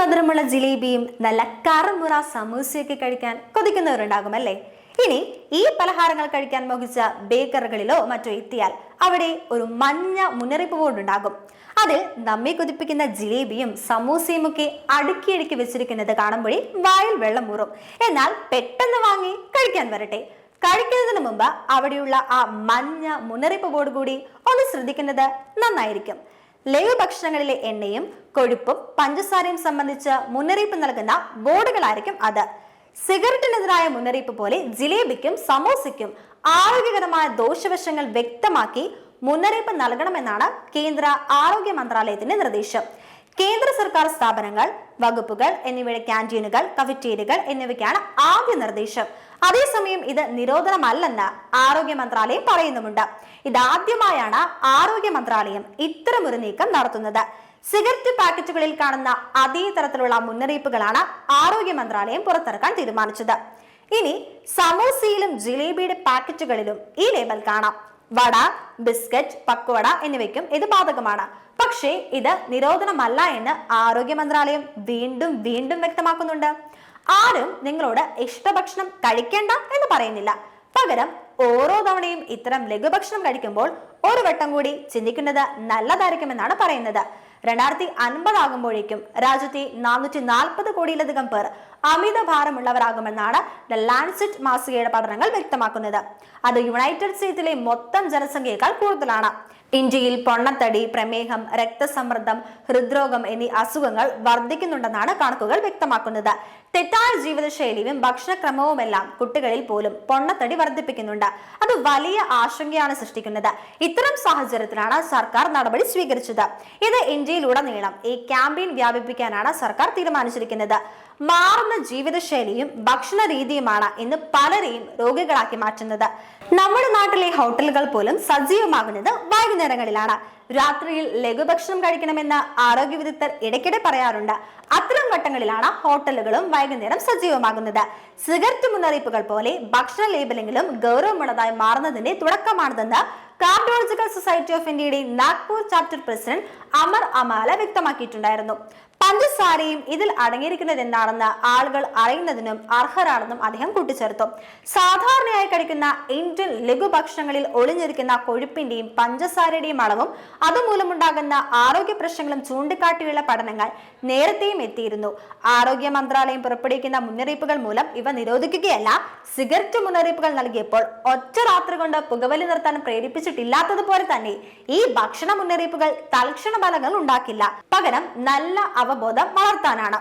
മധുരമുള്ള ജിലേബിയും നല്ല കറമുറ സമൂസയൊക്കെ കഴിക്കാൻ കൊതിക്കുന്നവരുണ്ടാകും അല്ലേ ഇനി ഈ പലഹാരങ്ങൾ കഴിക്കാൻ മോഹിച്ച ബേക്കറുകളിലോ മറ്റോ എത്തിയാൽ അവിടെ ഒരു മഞ്ഞ മുന്നറിയിപ്പ് ബോർഡ് ഉണ്ടാകും. അതിൽ നമ്മെ കൊതിപ്പിക്കുന്ന ജിലേബിയും സമൂസയും ഒക്കെ അടുക്കി അടുക്കി വെച്ചിരിക്കുന്നത് കാണുമ്പോഴേ വായിൽ വെള്ളം മൂറും എന്നാൽ പെട്ടെന്ന് വാങ്ങി കഴിക്കാൻ വരട്ടെ. കഴിക്കുന്നതിന് മുമ്പ് അവിടെയുള്ള ആ മഞ്ഞ മുന്നറിയിപ്പ് ബോർഡ് കൂടി ഒന്ന് ശ്രദ്ധിക്കുന്നത് നന്നായിരിക്കും. ലഘുഭക്ഷണങ്ങളിലെ എണ്ണയും കൊഴുപ്പും പഞ്ചസാരയും സംബന്ധിച്ച് മുന്നറിയിപ്പ് നൽകുന്ന ബോർഡുകളായിരിക്കും അത്. സിഗരറ്റിനെതിരായ മുന്നറിയിപ്പ് പോലെ ജിലേബിക്കും സമോസയ്ക്കും ആരോഗ്യകരമായ ദോഷവശങ്ങൾ വ്യക്തമാക്കി മുന്നറിയിപ്പ് നൽകണമെന്നാണ് കേന്ദ്ര ആരോഗ്യ മന്ത്രാലയത്തിന്റെ നിർദ്ദേശം. കേന്ദ്ര സർക്കാർ സ്ഥാപനങ്ങൾ വകുപ്പുകൾ എന്നിവയുടെ ക്യാന്റീനുകൾ കഫറ്റീരിയകൾ എന്നിവയ്ക്കാണ് ആദ്യ നിർദ്ദേശം. അതേസമയം ഇത് നിരോധനമല്ലെന്ന് ആരോഗ്യ മന്ത്രാലയം പറയുന്നുമുണ്ട്. ഇതാദ്യമായാണ് ആരോഗ്യ മന്ത്രാലയം ഇത്തരമൊരു നീക്കം നടത്തുന്നത്. സിഗരറ്റ് പാക്കറ്റുകളിൽ കാണുന്ന അതേ തരത്തിലുള്ള മുന്നറിയിപ്പുകളാണ് ആരോഗ്യ മന്ത്രാലയം പുറത്തിറക്കാൻ തീരുമാനിച്ചത്. ഇനി സമോസയിലും ജിലേബിയുടെ പാക്കറ്റുകളിലും ഈ ലേബൽ കാണാം. വട ബിസ്ക്കറ്റ് പക്വട എന്നിവയ്ക്കും ഇത് ബാധകമാണ്. പക്ഷേ ഇത് നിരോധനമല്ല എന്ന് ആരോഗ്യ മന്ത്രാലയം വീണ്ടും വീണ്ടും വ്യക്തമാക്കുന്നുണ്ട്. ആരും നിങ്ങളോട് ഇഷ്ടഭക്ഷണം കഴിക്കേണ്ട എന്ന് പറയുന്നില്ല. പകരം ഓരോ തവണയും ഇത്തരം ലഘുഭക്ഷണം കഴിക്കുമ്പോൾ ഒരു വട്ടം കൂടി ചിന്തിക്കുന്നത് നല്ലതായിരിക്കുമെന്നാണ് പറയുന്നത്. രണ്ടായിരത്തി അൻപതാകുമ്പോഴേക്കും രാജ്യത്തെ നാനൂറ്റി നാൽപ്പത് കോടിയിലധികം പേർ അമിത ഭാരമുള്ളവരാകുമെന്നാണ് ദ ലാൻസെറ്റ് മാസികയുടെ പഠനങ്ങൾ വ്യക്തമാക്കുന്നത്. അത് യുണൈറ്റഡ് സ്റ്റേറ്റ്സിലെ മൊത്തം ജനസംഖ്യയേക്കാൾ കൂടുതലാണ്. ഇന്ത്യയിൽ പൊണ്ണത്തടി പ്രമേഹം രക്തസമ്മർദ്ദം ഹൃദ്രോഗം എന്നീ അസുഖങ്ങൾ വർദ്ധിക്കുന്നുണ്ടെന്നാണ് കണക്കുകൾ വ്യക്തമാക്കുന്നത്. തെറ്റായ ജീവിതശൈലിയും ഭക്ഷണക്രമവുമെല്ലാം കുട്ടികളിൽ പോലും പൊണ്ണത്തടി വർദ്ധിപ്പിക്കുന്നുണ്ട്. അത് വലിയ ആശങ്കയാണ് സൃഷ്ടിക്കുന്നത്. ഇത്തരം സാഹചര്യത്തിലാണ് സർക്കാർ നടപടി സ്വീകരിച്ചത്. ഇത് ഇന്ത്യയിലുടനീളം ഈ ക്യാമ്പയിൻ വ്യാപിപ്പിക്കാനാണ് സർക്കാർ തീരുമാനിച്ചിരിക്കുന്നത്. മാറുന്ന ജീവിതശൈലിയും ഭക്ഷണ രീതിയുമാണ് ഇന്ന് പലരെയും രോഗികളാക്കി മാറ്റുന്നത്. നമ്മുടെ നാട്ടിലെ ഹോട്ടലുകൾ പോലും സജീവമാകുന്നത് വൈകുന്നേരങ്ങളിലാണ് രാത്രിയിൽ ലഘുഭക്ഷണം കഴിക്കണമെന്ന് ആരോഗ്യ വിദഗ്ധർ ഇടയ്ക്കിടെ പറയാറുണ്ട്. അത്തരം ഘട്ടങ്ങളിലാണ് ഹോട്ടലുകളും വൈകുന്നേരം സജീവമാകുന്നത്. സിഗരറ്റ് മുന്നറിയിപ്പുകൾ പോലെ ഭക്ഷണ ലേബലിംഗിലും ഗൗരവമുള്ളതായി മാറുന്നതിന്റെ തുടക്കമാണിതെന്ന് കാർഡിയോളജിക്കൽ സൊസൈറ്റി ഓഫ് ഇന്ത്യയുടെ നാഗ്പൂർ ചാപ്റ്റർ പ്രസിഡന്റ് അമർ അമാല വ്യക്തമാക്കിയിട്ടുണ്ടായിരുന്നു. പഞ്ചസാരയും ഇതിൽ അടങ്ങിയിരിക്കുന്നത് എന്താണെന്ന് ആളുകൾ അറിയുന്നതിനും അർഹരാണെന്നും അദ്ദേഹം കൂട്ടിച്ചേർത്തു. സാധാരണയായി കഴിക്കുന്ന ഇന്ത്യൻ ലഘുഭക്ഷണങ്ങളിൽ ഒളിഞ്ഞിരിക്കുന്ന കൊഴുപ്പിന്റെയും പഞ്ചസാരയുടെയും അളവും അതുമൂലമുണ്ടാകുന്ന ആരോഗ്യ പ്രശ്നങ്ങളും ചൂണ്ടിക്കാട്ടിയുള്ള പഠനങ്ങൾ നേരത്തെയും എത്തിയിരുന്നു. ആരോഗ്യ മന്ത്രാലയം പുറപ്പെടുവിക്കുന്ന മുന്നറിയിപ്പുകൾ മൂലം ഇവ നിരോധിക്കുകയല്ല സിഗരറ്റ് മുന്നറിയിപ്പുകൾ നൽകിയപ്പോൾ ഒറ്റ രാത്രി കൊണ്ട് പുകവലി നിർത്താൻ പ്രേരിപ്പിച്ചിട്ടില്ലാത്തതുപോലെ തന്നെ ഈ ഭക്ഷണ മുന്നറിയിപ്പുകൾ തൽക്ഷണ ഫലങ്ങൾ ഉണ്ടാക്കില്ല. പകരം നല്ല അവബോധം വളർത്താനാണ്